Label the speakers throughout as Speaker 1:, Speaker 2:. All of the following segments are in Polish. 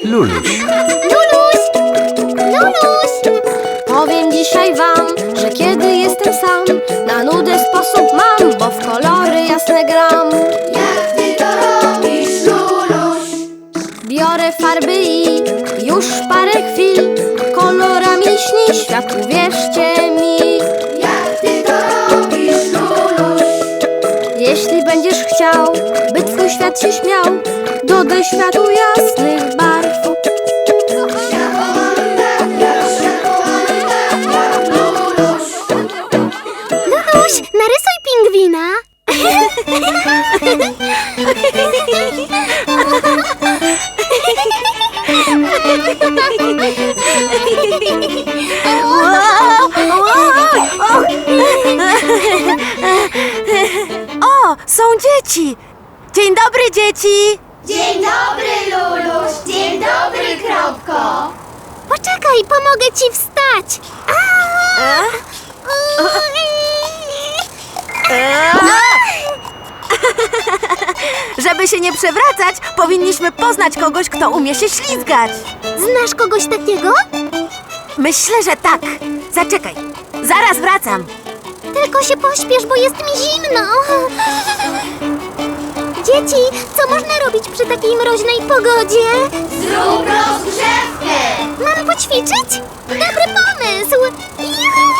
Speaker 1: Luluś.
Speaker 2: Luluś! Luluś! Powiem dzisiaj wam, że kiedy jestem sam, na nudę sposób mam, bo w kolory jasne gram.
Speaker 3: Jak ty to robisz, Luluś?
Speaker 2: Biorę farby i już parę chwil kolorami śni świat, uwierzcie mi.
Speaker 3: Jak ty to robisz, Luluś?
Speaker 2: Jeśli będziesz chciał, by twój świat się śmiał, dodaj światu jasnych narysuj pingwina.
Speaker 4: O, są dzieci! Dzień dobry, dzieci!
Speaker 3: Dzień dobry, Luluś! Dzień dobry, Kropko!
Speaker 2: Poczekaj, pomogę ci wstać.
Speaker 4: Żeby się nie przewracać, powinniśmy poznać kogoś, kto umie się ślizgać.
Speaker 2: Znasz kogoś takiego?
Speaker 4: Myślę, że tak. Zaczekaj, zaraz wracam.
Speaker 2: Tylko się pośpiesz, bo jest mi zimno. Dzieci, co można robić przy takiej mroźnej pogodzie?
Speaker 3: Zrób rozgrzewkę!
Speaker 2: Mam poćwiczyć? Dobry pomysł! Juhu!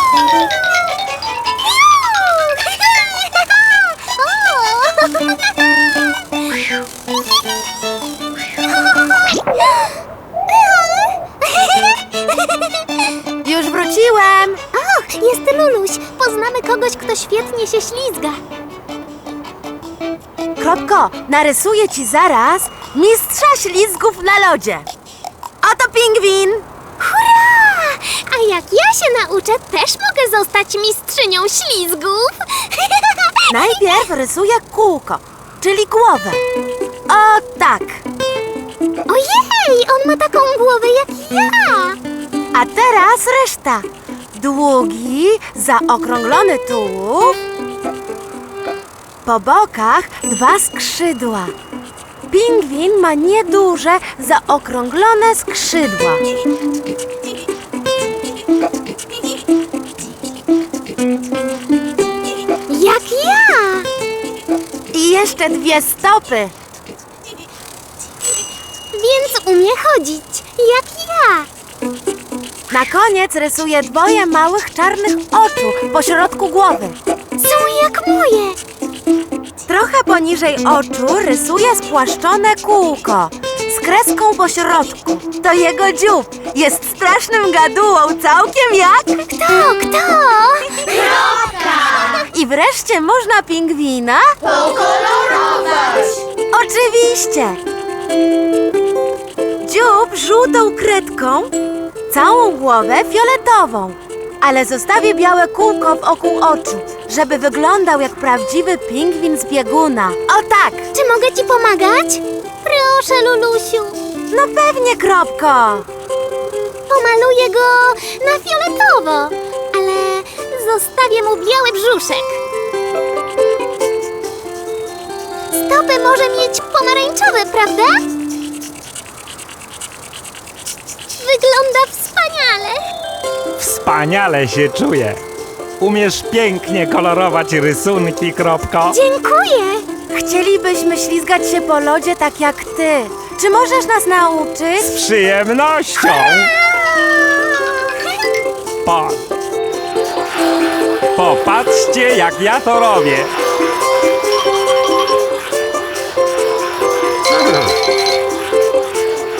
Speaker 4: Już wróciłem.
Speaker 2: Och, jest Luluś. Poznamy kogoś, kto świetnie się ślizga.
Speaker 4: Kropko, narysuję ci zaraz mistrza ślizgów na lodzie. Oto pingwin.
Speaker 2: Hurra! A jak ja się nauczę, też mogę zostać mistrzynią ślizgów.
Speaker 4: Najpierw rysuję kółko, czyli głowę. O tak.
Speaker 2: Ojej, on ma taką głowę jak ja.
Speaker 4: A teraz reszta. Długi, zaokrąglony tułów. Po bokach dwa skrzydła. Pingwin ma nieduże, zaokrąglone skrzydła.
Speaker 2: Jak ja.
Speaker 4: I jeszcze dwie stopy.
Speaker 2: Umie chodzić jak ja.
Speaker 4: Na koniec rysuję dwoje małych czarnych oczu po środku głowy.
Speaker 2: Są jak moje.
Speaker 4: Trochę poniżej oczu rysuję spłaszczone kółko z kreską po środku. To jego dziób. Jest strasznym gadułą, całkiem jak...
Speaker 2: Kto, kto?
Speaker 4: I wreszcie można pingwina?
Speaker 3: Pokolorować!
Speaker 4: Oczywiście! Żółtą kredką, całą głowę fioletową, ale zostawię białe kółko wokół oczu, żeby wyglądał jak prawdziwy pingwin z bieguna. O tak!
Speaker 2: Czy mogę ci pomagać? Proszę, Lulusiu.
Speaker 4: No pewnie, Kropko!
Speaker 2: Pomaluję go na fioletowo, ale zostawię mu biały brzuszek. Stopy może mieć pomarańczowe, prawda? Wygląda wspaniale.
Speaker 1: Wspaniale się czuję. Umiesz pięknie kolorować rysunki, Kropko.
Speaker 2: Dziękuję.
Speaker 4: Chcielibyśmy ślizgać się po lodzie tak jak ty. Czy możesz nas nauczyć?
Speaker 1: Z przyjemnością. Po... Popatrzcie, jak ja to robię.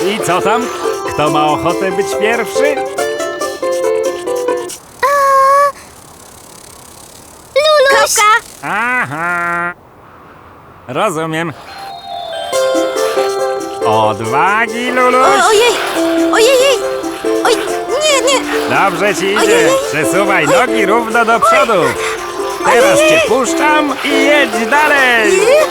Speaker 1: I co tam? Kto ma ochotę być pierwszy?
Speaker 2: Luluś!
Speaker 1: Aha. Rozumiem. Odwagi, Luluś.
Speaker 4: O, ojej! Ojej! Oj, nie, nie!
Speaker 1: Dobrze ci idzie.
Speaker 4: Ojej.
Speaker 1: Przesuwaj nogi równo do przodu. Teraz
Speaker 4: Ojej.
Speaker 1: cię puszczam i jedź dalej.
Speaker 4: Jadę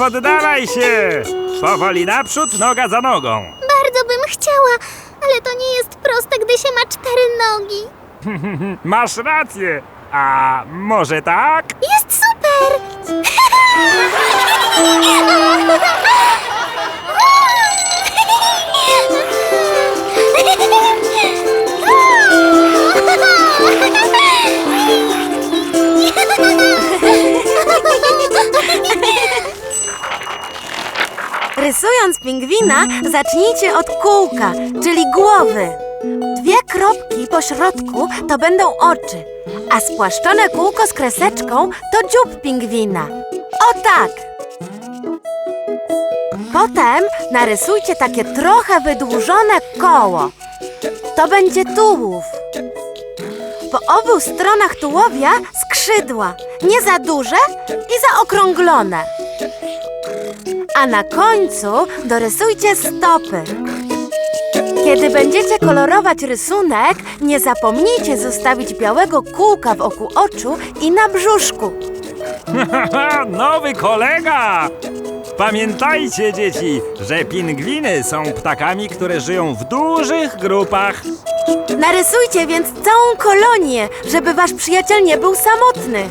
Speaker 1: poddawaj się. Powoli naprzód, noga za nogą.
Speaker 2: Bardzo bym chciała, ale to nie jest proste, gdy się ma cztery nogi.
Speaker 1: Masz rację. A może tak?
Speaker 2: Jest super!
Speaker 4: Rysując pingwina, zacznijcie od kółka, czyli głowy. Dwie kropki po środku to będą oczy, a spłaszczone kółko z kreseczką to dziób pingwina. O tak! Potem narysujcie takie trochę wydłużone koło. To będzie tułów. Po obu stronach tułowia skrzydła, nie za duże i zaokrąglone. A na końcu dorysujcie stopy. Kiedy będziecie kolorować rysunek, nie zapomnijcie zostawić białego kółka wokół oczu i na brzuszku.
Speaker 1: Haha, nowy kolega! Pamiętajcie, dzieci, że pingwiny są ptakami, które żyją w dużych grupach.
Speaker 4: Narysujcie więc całą kolonię, żeby wasz przyjaciel nie był samotny.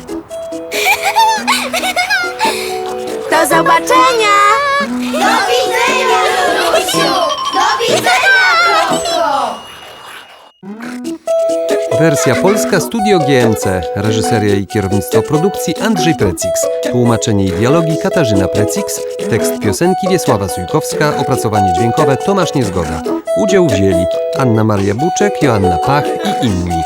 Speaker 4: Do zobaczenia!
Speaker 3: Do widzenia, Lulusiu! Do widzenia, Kropko!
Speaker 5: Wersja polska Studio GMC. Reżyseria i kierownictwo produkcji Andrzej Precix. Tłumaczenie i dialogi Katarzyna Precix. Tekst piosenki Wiesława Sujkowska. Opracowanie dźwiękowe Tomasz Niezgoda. Udział wzięli Anna Maria Buczek, Joanna Pach i inni.